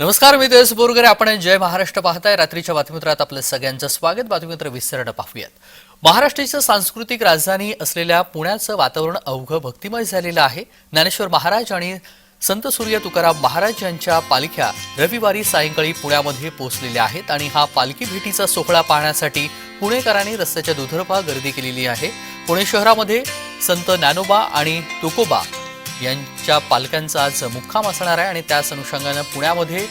नमस्कार मी देश बोरगरे. आपण जय महाराष्ट्र पाहताय. रात्रीच्या बातमीपत्रात आपलं सगळ्यांचं स्वागत. बातमीपत्र विसरणं पाहूयात. महाराष्ट्राची सांस्कृतिक राजधानी असलेल्या पुण्याचं वातावरण अवघं भक्तिमय झालेलं आहे. ज्ञानेश्वर महाराज आणि संत सूर्य तुकाराम महाराज यांच्या पालख्या रविवारी सायंकाळी पुण्यामध्ये पोहोचलेल्या आहेत आणि हा पालखी भेटीचा सोहळा पाहण्यासाठी पुणेकरांनी रस्त्याच्या दुधर्फा गर्दी केलेली आहे. पुणे शहरामध्ये संत ज्ञानोबा आणि तुकोबा यांच्या पालकांचा आज मुक्काम असणार आहे आणि त्याच अनुषंगानं पुण्यामध्ये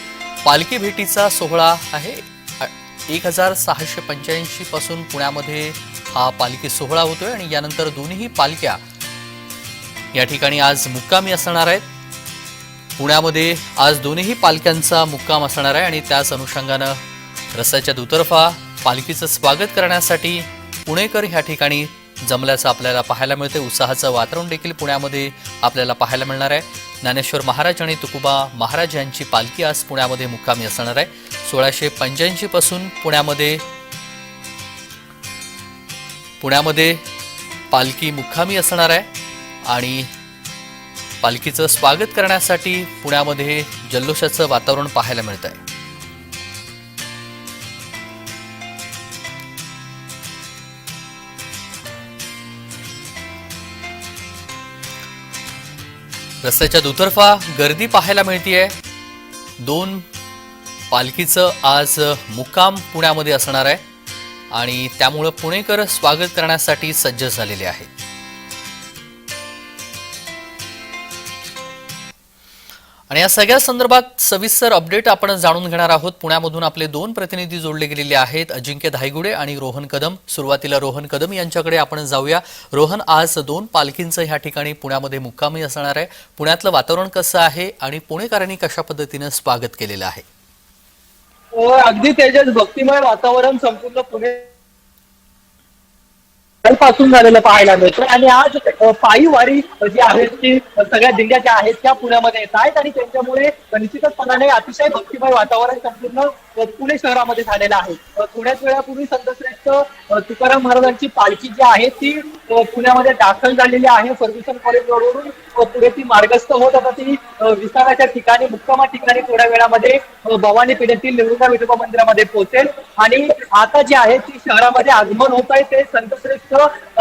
पालखी भेटीचा सोहळा आहे. एक हजार सहाशे पंच्याऐंशी पासून पुण्यामध्ये हा पालखी सोहळा होतोय आणि यानंतर दोन्ही पालख्या या ठिकाणी आज मुक्कामी असणार आहेत. पुण्यामध्ये आज दोन्ही पालख्यांचा मुक्काम असणार आहे आणि त्याच अनुषंगानं रस्त्याच्या दुतर्फा पालखीचं स्वागत करण्यासाठी पुणेकर ह्या ठिकाणी जमल्याचं आपल्याला पाहायला मिळते उत्साहाचं वातावरण देखील पुण्यामध्ये आपल्याला पाहायला मिळणार आहे. ज्ञानेश्वर महाराज आणि तुकोबा महाराज यांची पालखी आज पुण्यामध्ये मुक्कामी असणार आहे. सोळाशे पंच्याऐंशी पासून पुण्यामध्ये पुण्यामध्ये पालखी मुक्कामी असणार आहे. आणि पालखीचं स्वागत करण्यासाठी पुण्यामध्ये जल्लोषाचं वातावरण पाहायला मिळत आहे रस्त्याच्या दुतर्फा गर्दी पाहायला मिळतीये. दोन पालखीचं आज मुक्काम पुण्यामध्ये असणार आहे. आणि त्यामुळं पुणेकर स्वागत करण्यासाठी सज्ज झालेले आहेत. आणि या सगळ्या संदर्भात सविस्तर अपडेट आपण जाणून घेणार आहोत. पुण्यामधून आपले दोन प्रतिनिधी जोडले गेलेले आहेत अजिंक्य धायगुडे आणि रोहन कदम. सुरुवातीला रोहन कदम यांच्याकडे आपण जाऊया. रोहन आज दोन पालखींचं ह्या ठिकाणी पुण्यामध्ये मुक्कामी असणार आहे. पुण्यातलं वातावरण कसं आहे आणि पुणेकरांनी कशा पद्धतीनं स्वागत केलेलं आहे? हो, अगदी त्याच्यात भक्तिमय वातावरण संपूर्ण पुणे पासून झालेलं पाहायला मिळतं आणि आज पायी वारी जी आहेत ती सगळ्या दिंड्या ज्या आहेत त्या पुण्यामध्ये येत आहेत आणि त्यांच्यामुळे निश्चितपणाने अतिशय भक्तिमय वातावरण संपूर्ण पुणे शहरामध्ये झालेला आहे. थोड्याच वेळापूर्वी संतश्रेष्ठ तुकाराम महाराजांची पालखी जी आहे ती पुण्यामध्ये दाखल झालेली आहे. फर्ग्युसन कॉलेज रोडवरून पुढे ती मार्गस्थ होत. आता ती अ, विसाव्याच्या ठिकाणी मुक्कामा ठिकाणी थोड्या वेळामध्ये भवानी पेठेतील निवृत्ता विठोबा मंदिरामध्ये पोहोचेल. आणि आता जे आहे ती शहरामध्ये आगमन होत आहे ते संतश्रेष्ठ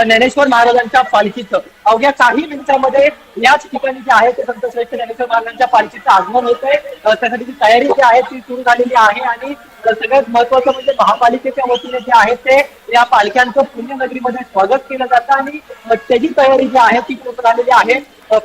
ज्ञानेश्वर महाराजांच्या पालखीचं. अवघ्या काही मिनिटांमध्ये याच ठिकाणी जे आहे ते संतश्रेष्ठ ज्ञानेश्वर महाराजांच्या पालखीचं आगमन होत आहे त्यासाठी ती तयारी जी आहे ती सुरू झालेली आहे आणि अ, सगळ्यात महत्वाचं म्हणजे महापालिकेच्या वतीने जे आहे ते या पालख्यांचं पुण्यनगरीमध्ये स्वागत केलं जातं आणि त्याची तयारी जी आहे ती पूर्ण झालेली आहे.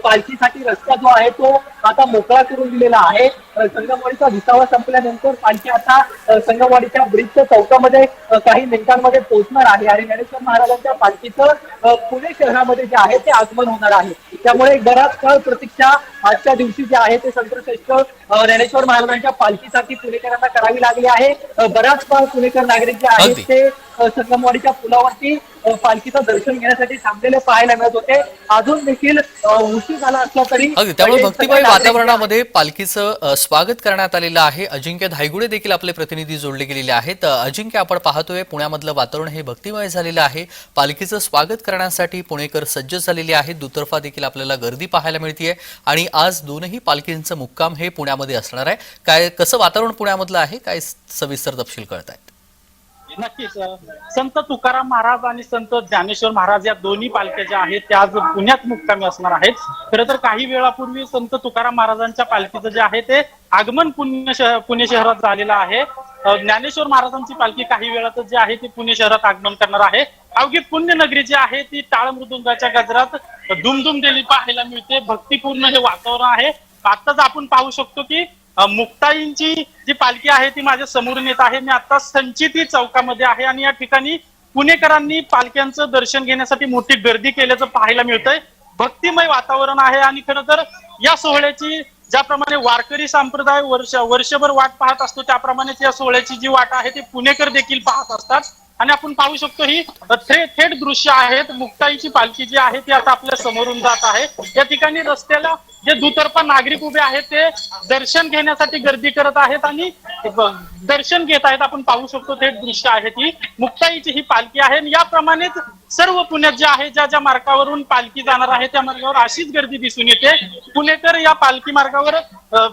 पालखीसाठी रस्ता जो आहे तो आता मोकळा करून दिलेला आहे. संगमवाडीचा विसावा संपल्यानंतर पालखी आता संगमवाडीच्या ब्रिजच्या चौकामध्ये काही मिनिटांमध्ये पोहोचणार आहे. आणि ज्ञानेश्वर महाराजांच्या पालखीचं पुणे शहरामध्ये जे आहे ते आगमन होणार आहे. त्यामुळे बराच काळ प्रतीक्षा आजच्या दिवशी जे आहे ते संतश्रेष्ठ ज्ञानेश्वर महाराजांच्या पालखीसाठी पुणेकरांना करावी लागली आहे. बराच काळ पुणेकर नागरिक जे आहेत. ते संगमवाडीच्या पुलावरती पालखीचं दर्शन घेण्यासाठी थांबलेले पाहायला मिळत होते. अजून देखील उशीर झाला असला तरी त्यामुळे नागरिक- वातावरणामध्ये पालखीचं स्वागत करण्यात आलेलं आहे. अजिंक्य धायगुडे देखील आपले प्रतिनिधी जोडले गेलेले आहेत. अजिंक्य आपण पाहतोय पुण्यामधलं वातावरण हे भक्तिमय झालेलं आहे. पालखीचं स्वागत करण्यासाठी पुणेकर सज्ज झालेले आहेत. दुतर्फा देखील आपल्याला गर्दी पाहायला मिळतीये. आणि आज दोनही पालखींचं मुक्काम हे पुण्यामध्ये असणार आहे. काय कसं वातावरण पुण्यामधलं आहे? काय सविस्तर तपशील कळत आहेत नक्कीच. संत तुकाराम महाराज आणि संत ज्ञानेश्वर महाराज या दोन्ही पालख्या ज्या आहेत त्या आज पुण्यात मुक्कामी असणार आहेत. खरं तर काही वेळापूर्वी संत तुकाराम महाराजांच्या पालखीचं जे आहे ते आगमन पुण्य पुणे शहरात झालेलं आहे. ज्ञानेश्वर महाराजांची पालखी काही वेळातच जी आहे ती पुणे शहरात आगमन करणार आहे. अवघी पुण्यनगरी जी आहे ती टाळ मृदुंगाच्या गजरात दुमदुम दिली पाहायला मिळते. भक्तिपूर्ण हे वातावरण आहे. आताच आपण पाहू शकतो की मुक्ताईंची जी पालखी आहे ती माझ्या समोरून येत आहे. मी आता संचिती चौकामध्ये आहे आणि या ठिकाणी पुणेकरांनी पालख्यांचं दर्शन घेण्यासाठी मोठी गर्दी केल्याचं पाहायला मिळतंय. भक्तिमय वातावरण आहे आणि खरं तर या सोहळ्याची ज्याप्रमाणे वारकरी संप्रदाय वर्ष वर्षभर वाट पाहत असतो त्याप्रमाणेच या सोहळ्याची जी वाट आहे ती पुणेकर देखील पाहत असतात. आणि आपण पाहू शकतो ही थेट थेट दृश्य आहेत. मुक्ताईची पालखी जी आहे ती आता आपल्या समोरून जात आहे. या ठिकाणी रस्त्याला जे दुतर्फा नागरिक उभे आहेत ते दर्शन घेण्यासाठी गर्दी करत आहेत आणि दर्शन घेत आहेत. आपण पाहू शकतो ते दृश्य आहे ती. मुक्ताईची ही पालखी आहे आणि याप्रमाणेच सर्व पुण्यात जे आहे ज्या ज्या मार्गावरून पालखी जाणार आहे त्या मार्गावर अशीच गर्दी दिसून येते. पुणेकर या पालखी मार्गावर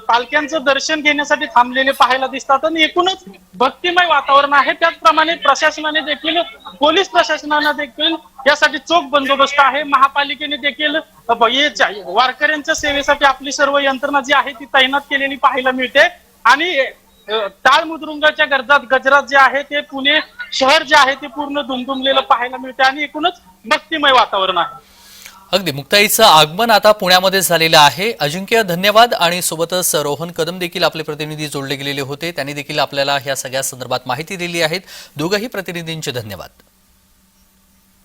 पालख्यांचं दर्शन घेण्यासाठी थांबलेले पाहायला दिसतात आणि एकूणच भक्तिमय वातावरण आहे. त्याचप्रमाणे प्रशासनाने देखील पोलीस प्रशासनाने देखील यासाठी चोख बंदोबस्त आहे. महापालिकेने देखील वारकऱ्यांच्या सेवेसाठी आपली सर्व यंत्रणा जी आहे ती तैनात केलेली पाहायला मिळते. आणि टाळमुद्रुंगाच्या मुद्रुंगाच्या गरजात गजरात जे आहे ते पुणे शहर जे आहे ते पूर्ण दुमदुमलेलं पाहायला मिळते आणि एकूणच भक्तिमय वातावरण आहे. अगदी. मुक्ताईचं आगमन आता पुण्यामध्ये झालेलं आहे. अजिंक्य धन्यवाद आणि सोबतच रोहन कदम देखील आपले प्रतिनिधी जोडले गेलेले होते. त्यांनी देखील आपल्याला ह्या सगळ्या संदर्भात माहिती दिली आहेत दोघंही प्रतिनिधींचे धन्यवाद.